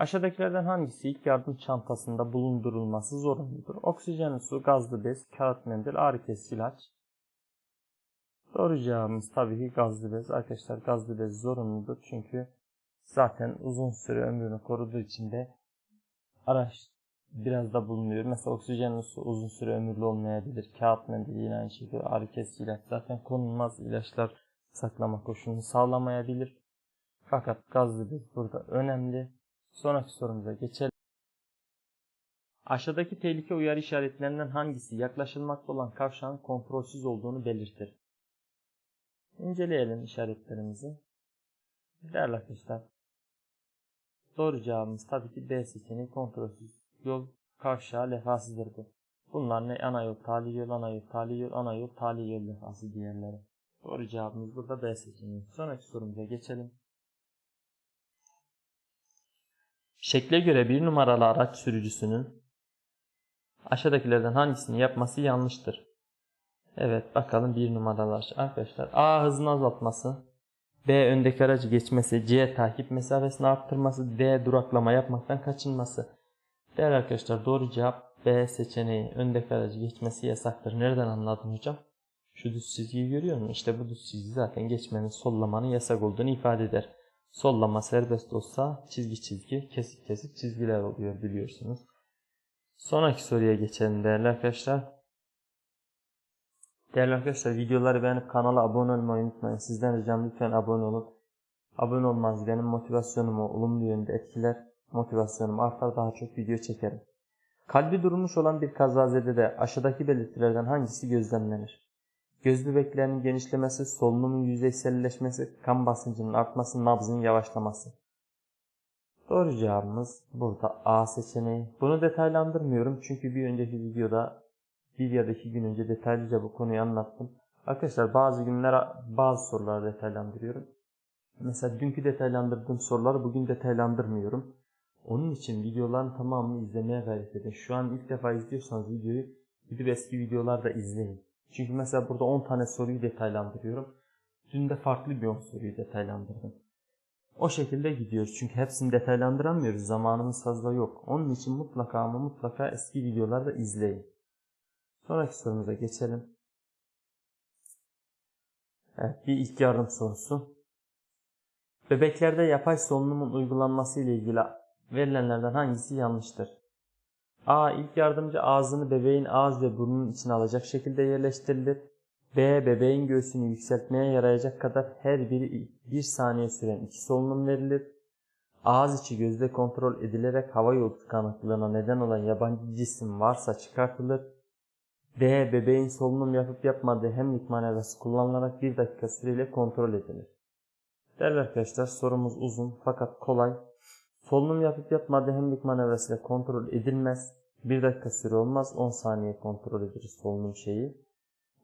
Aşağıdakilerden hangisi ilk yardım çantasında bulundurulması zorunludur? Oksijenli su, gazlı bez, kağıt mendil, ağrı kesici ilaç. Doğru cevabımız tabii ki gazlı bez. Arkadaşlar gazlı bez zorunludur çünkü zaten uzun süre ömrünü koruduğu için de araç biraz da bulunuyor. Mesela oksijenli su uzun süre ömürlü olmayabilir. Kağıt mendil yine aynı şekilde ağrı kesici ilaç. Zaten konulmaz ilaçlar saklama koşulunu sağlamayabilir. Fakat gazlı bez burada önemli. Sonraki sorumuza geçelim. Aşağıdaki tehlike uyarı işaretlerinden hangisi yaklaşılmakta olan kavşağın kontrolsüz olduğunu belirtir? İnceleyelim işaretlerimizi. Değerli arkadaşlar. Doğru cevabımız tabii ki B seçeneği kontrolsüz yol kavşağı lefasıdır bu. Bunlar ne? Ana yol, tali yol, ana yol, tali yol, ana yol, tali yol lefası diğerleri. Doğru cevabımız burada B seçeneği. Sonraki sorumuza geçelim. Şekle göre bir numaralı araç sürücüsünün aşağıdakilerden hangisini yapması yanlıştır? Evet bakalım bir numaralı araç. Arkadaşlar A hızını azaltması, B öndeki aracı geçmesi, C takip mesafesini arttırması, D duraklama yapmaktan kaçınması. Değerli arkadaşlar doğru cevap B seçeneği. Öndeki aracı geçmesi yasaktır. Nereden anladın hocam? Şu düz çizgiyi görüyor musun? İşte bu düz çizgi zaten geçmenin, sollamanın yasak olduğunu ifade eder. Sollama serbest olsa çizgi çizgi, kesik kesik çizgiler oluyor biliyorsunuz. Sonraki soruya geçelim değerli arkadaşlar. Değerli arkadaşlar videoları beğenip kanala abone olmayı unutmayın. Sizden ricam lütfen abone olup abone olmanız benim motivasyonumu olumlu yönde etkiler. Motivasyonum artar daha çok video çekerim. Kalbi durmuş olan bir kazazede de aşağıdaki belirtilerden hangisi gözlemlenir? Göz bebeklerinin genişlemesi, solunumun yüzeyselleşmesi, kan basıncının artması, nabzın yavaşlaması. Doğru cevabımız burada A seçeneği. Bunu detaylandırmıyorum çünkü bir önceki videoda bir ya da iki gün önce detaylıca bu konuyu anlattım. Arkadaşlar bazı günler bazı soruları detaylandırıyorum. Mesela dünkü detaylandırdığım soruları bugün detaylandırmıyorum. Onun için videoların tamamını izlemeye gayret edin. Şu an ilk defa izliyorsanız videoyu gidip eski videolarda izleyin. Çünkü mesela burada 10 tane soruyu detaylandırıyorum. Dün de farklı bir 10 soruyu detaylandırdım. O şekilde gidiyoruz. Çünkü hepsini detaylandıramıyoruz. Zamanımız fazla yok. Onun için mutlaka ama mutlaka eski videolarda izleyin. Sonraki sorumuza geçelim. Evet, bir ilk yardım sorusu. Bebeklerde yapay solunumun uygulanması ile ilgili verilenlerden hangisi yanlıştır? A. İlk yardımcı ağzını bebeğin ağız ve burnunun içine alacak şekilde yerleştirilir. B. Bebeğin göğsünü yükseltmeye yarayacak kadar her biri 1 saniye süren iki solunum verilir. Ağız içi gözle kontrol edilerek hava yolu tıkanıklığına neden olan yabancı cisim varsa çıkartılır. D. Bebeğin solunum yapıp yapmadığı hemlik manevrası kullanılarak 1 dakika süreyle kontrol edilir. Değerli arkadaşlar sorumuz uzun fakat kolay. Solunum yapıp yapmadığı hemlik manevrasıyla kontrol edilmez. 1 dakika süre olmaz 10 saniye kontrol ederiz solunum şeyi.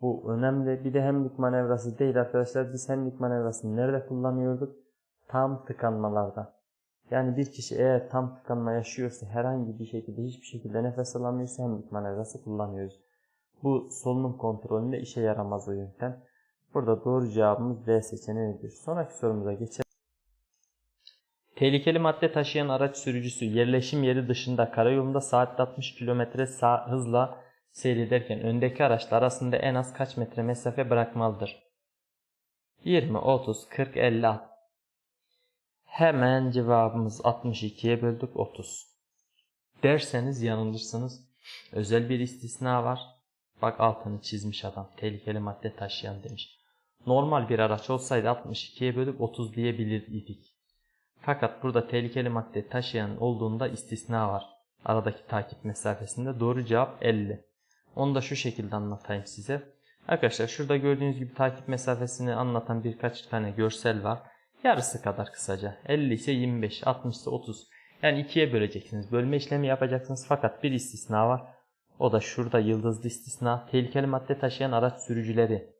Bu önemli. Bir de hemlik manevrası değil arkadaşlar. Biz hemlik manevrasını nerede kullanıyorduk? Tam tıkanmalarda. Yani bir kişi eğer tam tıkanma yaşıyorsa herhangi bir şekilde hiçbir şekilde nefes alamıyorsa hemlik manevrası kullanıyoruz. Bu solunum kontrolünde işe yaramaz o yöntem. Burada doğru cevabımız D seçeneğidir. Sonraki sorumuza geçelim. Tehlikeli madde taşıyan araç sürücüsü yerleşim yeri dışında karayolunda saatte 60 km hızla seyrederken öndeki araçlar arasında en az kaç metre mesafe bırakmalıdır? 20, 30, 40, 50, 60. Hemen cevabımız 62'ye böldük 30. Derseniz yanılırsınız. Özel bir istisna var. Bak altını çizmiş adam. Tehlikeli madde taşıyan demiş. Normal bir araç olsaydı 62'ye bölüp 30 diyebilir idik. Fakat burada tehlikeli madde taşıyan olduğunda istisna var. Aradaki takip mesafesinde doğru cevap 50. Onu da şu şekilde anlatayım size. Arkadaşlar şurada gördüğünüz gibi takip mesafesini anlatan birkaç tane görsel var. Yarısı kadar kısaca. 50 ise 25, 60 ise 30. Yani ikiye böleceksiniz. Bölme işlemi yapacaksınız fakat bir istisna var. O da şurada yıldızlı istisna. Tehlikeli madde taşıyan araç sürücüleri.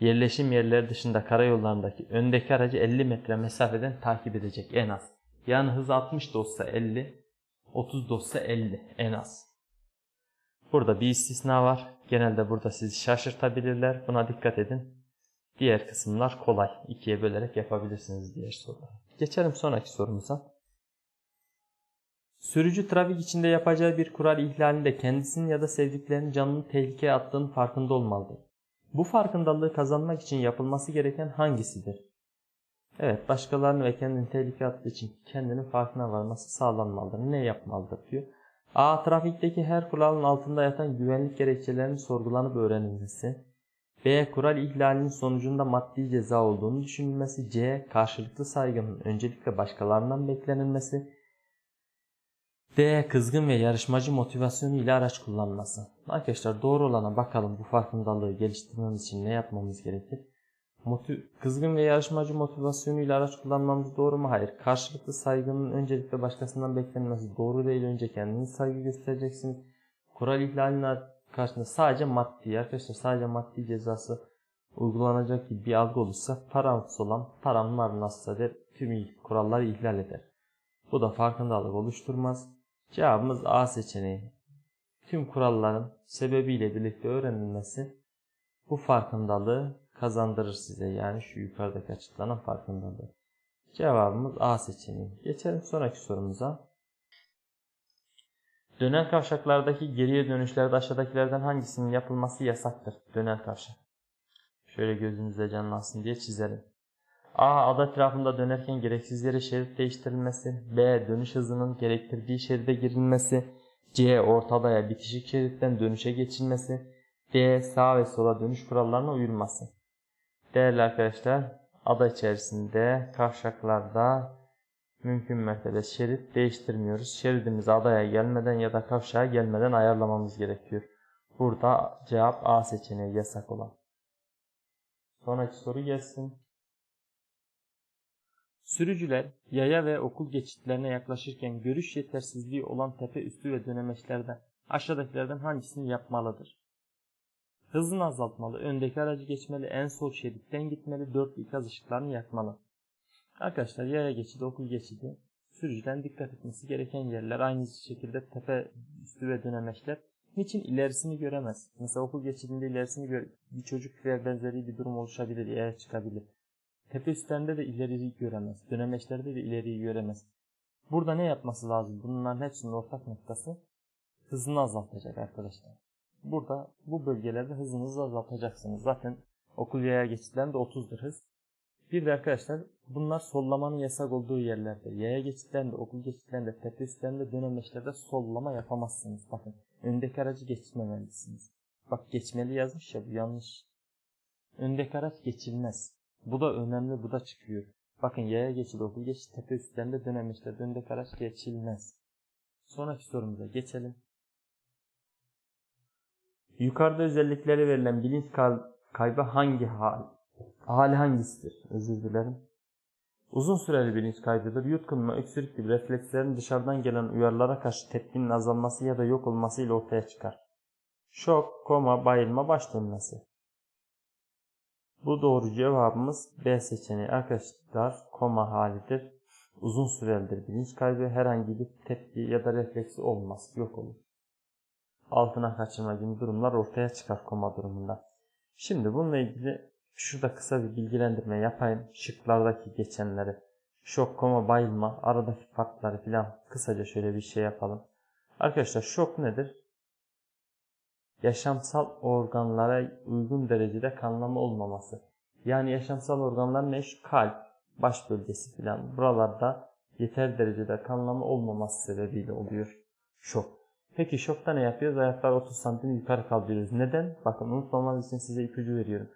Yerleşim yerleri dışında karayollarındaki öndeki aracı 50 metre mesafeden takip edecek en az. Yani hız 60 da olsa 50, 30 da olsa 50 en az. Burada bir istisna var. Genelde burada sizi şaşırtabilirler. Buna dikkat edin. Diğer kısımlar kolay. İkiye bölerek yapabilirsiniz diğer soruları. Geçelim sonraki sorumuza. Sürücü trafik içinde yapacağı bir kural ihlalinde kendisinin ya da sevdiklerinin canını tehlikeye attığının farkında olmalıdır. Bu farkındalığı kazanmak için yapılması gereken hangisidir? Evet, başkalarını ve kendini tehlikeye attığı için kendinin farkına varması sağlanmalıdır. Ne yapmalıdır diyor. A. Trafikteki her kuralın altında yatan güvenlik gerekçelerinin sorgulanıp öğrenilmesi. B. Kural ihlalinin sonucunda maddi ceza olduğunu düşünülmesi. C. Karşılıklı saygının öncelikle başkalarından beklenilmesi. D. Kızgın ve yarışmacı motivasyonu ile araç kullanması. Arkadaşlar doğru olana bakalım bu farkındalığı geliştirmemiz için ne yapmamız gerekir? Motiv kızgın ve yarışmacı motivasyonu ile araç kullanmamız doğru mu? Hayır. Karşılıklı saygının öncelikle başkasından beklenmesi doğru değil. Önce kendiniz saygı göstereceksiniz. Kural ihlalinin karşısında sadece maddi arkadaşlar sadece maddi cezası uygulanacak gibi bir algı olursa paramız olan param var nasılsa der tüm kuralları ihlal eder. Bu da farkındalık oluşturmaz. Cevabımız A seçeneği. Tüm kuralların sebebiyle birlikte öğrenilmesi bu farkındalığı kazandırır size. Yani şu yukarıdaki açıklanan farkındalığı. Cevabımız A seçeneği. Geçelim sonraki sorumuza. Dönen kavşaklardaki geriye dönüşlerde aşağıdakilerden hangisinin yapılması yasaktır? Dönen kavşak. Şöyle gözünüzde canlansın diye çizelim. A. Ada etrafında dönerken gereksiz yere şerit değiştirilmesi. B. Dönüş hızının gerektirdiği şeride girilmesi. C. Ortadaya bitişik şeritten dönüşe geçilmesi. D. Sağ ve sola dönüş kurallarına uyulması. Değerli arkadaşlar, ada içerisinde kavşaklarda mümkün mertebe şerit değiştirmiyoruz. Şeridimizi adaya gelmeden ya da kavşağa gelmeden ayarlamamız gerekiyor. Burada cevap A seçeneği yasak olan. Sonraki soru gelsin. Sürücüler yaya ve okul geçitlerine yaklaşırken görüş yetersizliği olan tepe üstü ve dönemeçlerden aşağıdakilerden hangisini yapmalıdır? Hızını azaltmalı, öndeki aracı geçmeli, en sol şeritten gitmeli, dört ikaz ışıklarını yakmalı. Arkadaşlar yaya geçidi, okul geçidi sürücüden dikkat etmesi gereken yerler. Aynı şekilde tepe üstü ve dönemeçler. Niçin ilerisini göremez? Mesela okul geçidinde ilerisini gör bir çocuk veya benzeri bir durum oluşabilir, yaya çıkabilir. Tepe üstlerinde de ileriyi göremez. Dönemeçlerde de ileriyi göremez. Burada ne yapması lazım? Bunların hepsinin ortak noktası hızını azaltacak arkadaşlar. Burada bu bölgelerde hızınızı azaltacaksınız. Zaten okul yaya geçitlerinde 30'dur hız. Bir de arkadaşlar bunlar sollamanın yasak olduğu yerlerde. Yaya geçitlerinde, okul geçitlerinde, tepe üstlerinde, dönemeçlerde sollama yapamazsınız. Bakın öndeki aracı geçmemelisiniz. Bak geçmeli yazmış ya bu yanlış. Öndeki araç geçilmez. Bu da önemli, bu da çıkıyor. Bakın yaya geçidi, okul geçidi, tepe üstlerinde, dönemeçlerde öndeki araç geçilmez. Sonraki sorumuza geçelim. Yukarıda özellikleri verilen bilinç kaybı hangi hal? Hali hangisidir? Özür dilerim. Uzun süreli bilinç kaybıdır. Yutkunma, öksürük gibi reflekslerin dışarıdan gelen uyarılara karşı tepkinin azalması ya da yok olması ile ortaya çıkar. Şok, koma, bayılma, baş dönmesi. Bu doğru cevabımız B seçeneği. Arkadaşlar koma halidir. Uzun sürelidir bilinç kaybı. Herhangi bir tepki ya da refleksi olmaz. Yok olur. Altına kaçırma gibi durumlar ortaya çıkar koma durumunda. Şimdi bununla ilgili şurada kısa bir bilgilendirme yapayım. Şıklardaki geçenleri. Şok, koma, bayılma, aradaki farkları filan kısaca şöyle bir şey yapalım. Arkadaşlar şok nedir? Yaşamsal organlara uygun derecede kanlama olmaması. Yani yaşamsal organlar ne? Şu kalp, baş bölgesi filan. Buralarda yeter derecede kanlama olmaması sebebiyle oluyor şok. Peki şokta ne yapıyoruz? Ayakları 30 santim yukarı kaldırıyoruz. Neden? Bakın unutmamanız için size ipucu veriyorum.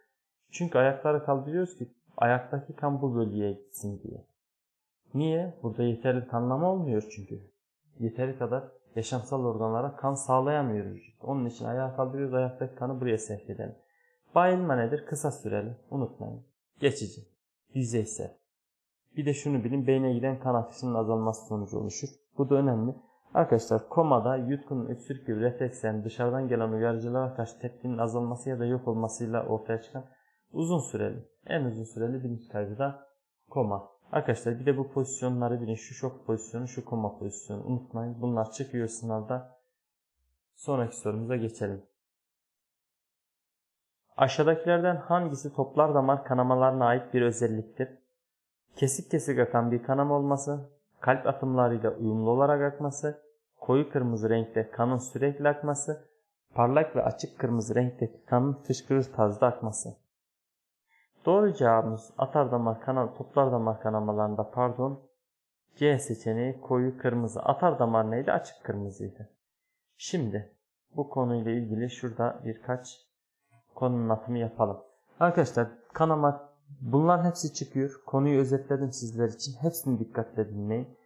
Çünkü ayakları kaldırıyoruz ki ayaktaki kan bu bölgeye gitsin diye. Niye? Burada yeterli kanlama olmuyor çünkü. Yeteri kadar yaşamsal organlara kan sağlayamıyoruz. Onun için ayağa kaldırıyoruz, ayaktaki kanı buraya sevk edelim. Bayılma nedir? Kısa süreli. Unutmayın. Geçici. Yüzeysel. Bir de şunu bilin, beyne giden kan akışının azalması sonucu oluşur. Bu da önemli. Arkadaşlar komada yutkunun öksürük gibi reflekslerin dışarıdan gelen uyarıcılara karşı tepkinin azalması ya da yok olmasıyla ortaya çıkan uzun süreli, en uzun süreli bilinç kaybı da koma. Arkadaşlar bir de bu pozisyonları bilin. Şu şok pozisyonu, şu koma pozisyonu. Unutmayın. Bunlar çıkıyor sınavda. Sonraki sorumuza geçelim. Aşağıdakilerden hangisi toplar damar kanamalarına ait bir özelliktir? Kesik kesik akan bir kanama olması, kalp atımlarıyla uyumlu olarak akması, koyu kırmızı renkte kanın sürekli akması, parlak ve açık kırmızı renkteki kanın fışkırır tarzda akması. Doğru cevabımız atar damar kanal, toplar damar kanamalarında pardon. C seçeneği koyu kırmızı. Atar damar neydi? Açık kırmızıydı. Şimdi bu konuyla ilgili şurada birkaç konunun atımı yapalım. Arkadaşlar kanama bunların hepsi çıkıyor. Konuyu özetledim sizler için. Hepsini dikkatle dinleyin.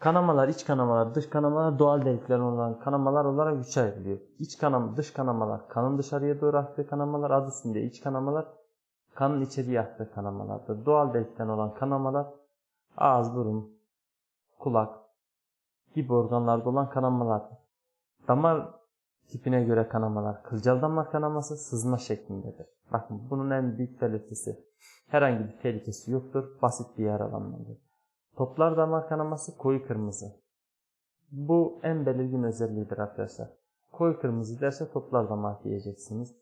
Kanamalar, iç kanamalar, dış kanamalar doğal delikler olan kanamalar olarak üçe ayrılıyor. İç kanama, dış kanamalar, kanın dışarıya doğru aktığı kanamalar adı üstünde. İç kanamalar, kanın içeriye aktığı kanamalardır. Doğal delikten olan kanamalar, ağız, burun, kulak gibi organlarda olan kanamalardır. Damar tipine göre kanamalar, kılcal damar kanaması sızma şeklindedir. Bakın bunun en büyük belirtisi herhangi bir tehlikesi yoktur, basit bir yaralanmadır. Toplar damar kanaması koyu kırmızı. Bu en belirgin özelliğidir arkadaşlar. Koyu kırmızı derse toplar damar diyeceksiniz.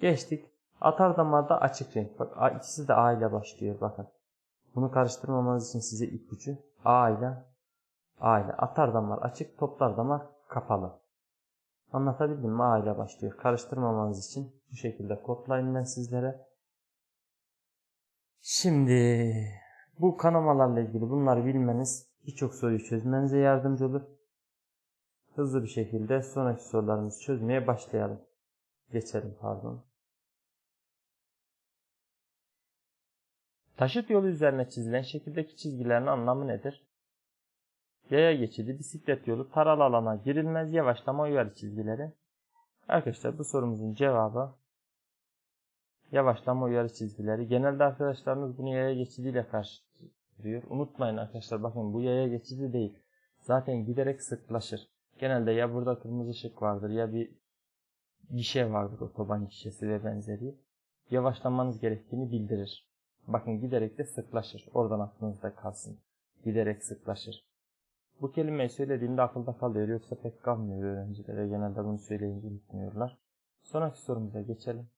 Geçtik. Atar damarda açık renk. Bak ikisi de A ile başlıyor bakın. Bunu karıştırmamanız için size ipucu. A ile A ile. Atar damar açık, toplar damar kapalı. Anlatabildim mi? A ile başlıyor. Karıştırmamanız için bu şekilde kodlayayım ben sizlere. Şimdi bu kanamalarla ilgili bunları bilmeniz birçok soruyu çözmenize yardımcı olur. Hızlı bir şekilde sonraki sorularımızı çözmeye başlayalım. Geçelim pardon. Taşıt yolu üzerine çizilen şekildeki çizgilerin anlamı nedir? Yaya geçidi, bisiklet yolu, taralı alana girilmez, yavaşlama uyarı çizgileri. Arkadaşlar bu sorumuzun cevabı yavaşlama uyarı çizgileri. Genelde arkadaşlarınız bunu yaya geçidiyle karşılıyor. Unutmayın arkadaşlar bakın bu yaya geçidi değil. Zaten giderek sıklaşır. Genelde ya burada kırmızı ışık vardır ya bir gişe vardır otoban gişesi ve benzeri. Yavaşlamanız gerektiğini bildirir. Bakın giderek de sıklaşır. Oradan aklınızda kalsın. Giderek sıklaşır. Bu kelimeyi söylediğimde akılda kalıyor yoksa pek kalmıyor öğrencilere. Genelde bunu söyleyince unutmuyorlar. Sonraki sorumuza geçelim.